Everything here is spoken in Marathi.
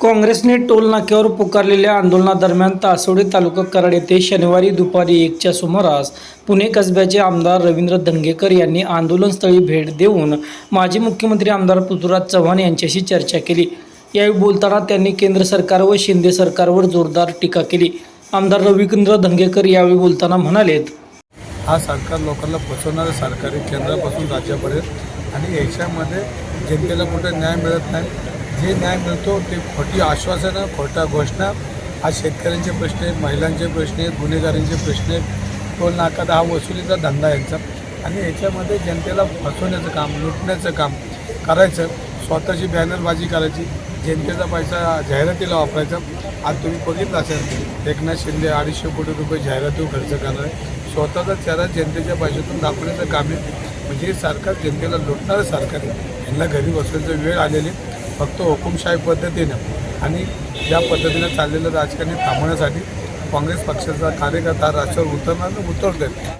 काँग्रेसने टोल नाक्यावर पुकारलेल्या आंदोलनादरम्यान तासोडे तालुका कराड येथे शनिवारी दुपारी एकच्या सुमारास पुणे कसब्याचे आमदार रवींद्र धंगेकर यांनी आंदोलनस्थळी भेट देऊन माजी मुख्यमंत्री आमदार पृथ्वीराज चव्हाण यांच्याशी चर्चा केली. यावेळी बोलताना त्यांनी केंद्र सरकार व शिंदे सरकारवर जोरदार टीका केली. आमदार रवींद्र धंगेकर यावेळी बोलताना म्हणालेत हा सरकार लोकांना फसवणारं सरकार आहे केंद्रापासून राज्यापर्यंत आणि याच्यामध्ये जनतेला कुठे न्याय मिळत नाही. जे न्याय मिळतो ते खोटी आश्वासनं खोट्या घोषणा. हा शेतकऱ्यांचे प्रश्न आहेत महिलांचे प्रश्न आहेत गुन्हेगारांचे प्रश्न आहेत. टोल नाका हा वसुलीचा धंदा यांचा. आणि याच्यामध्ये जनतेला फसवण्याचं काम लुटण्याचं काम करायचं स्वतःची बॅनरबाजी करायची जनतेचा पैसा जाहिरातीला वापरायचा. आज तुम्ही बघितलं असेल एकनाथ शिंदे अडीचशे कोटी रुपये जाहिरातीवर खर्च करणार आहे. स्वतःचा चेहरा जनतेच्या पैशातून दाखवण्याचं काम आहे. म्हणजे सरकार जनतेला लुटणारं सरकार आहे. यांना घरी बसण्याची वेळ आलेली आहे. फक्त हुकुमशाही पद्धतीनं आणि ज्या पद्धतीनं चाललेलं राजकारणी थांबवण्यासाठी काँग्रेस पक्षाचा कार्यकर्ता राष्ट्रावर उतरणार उतरतोय.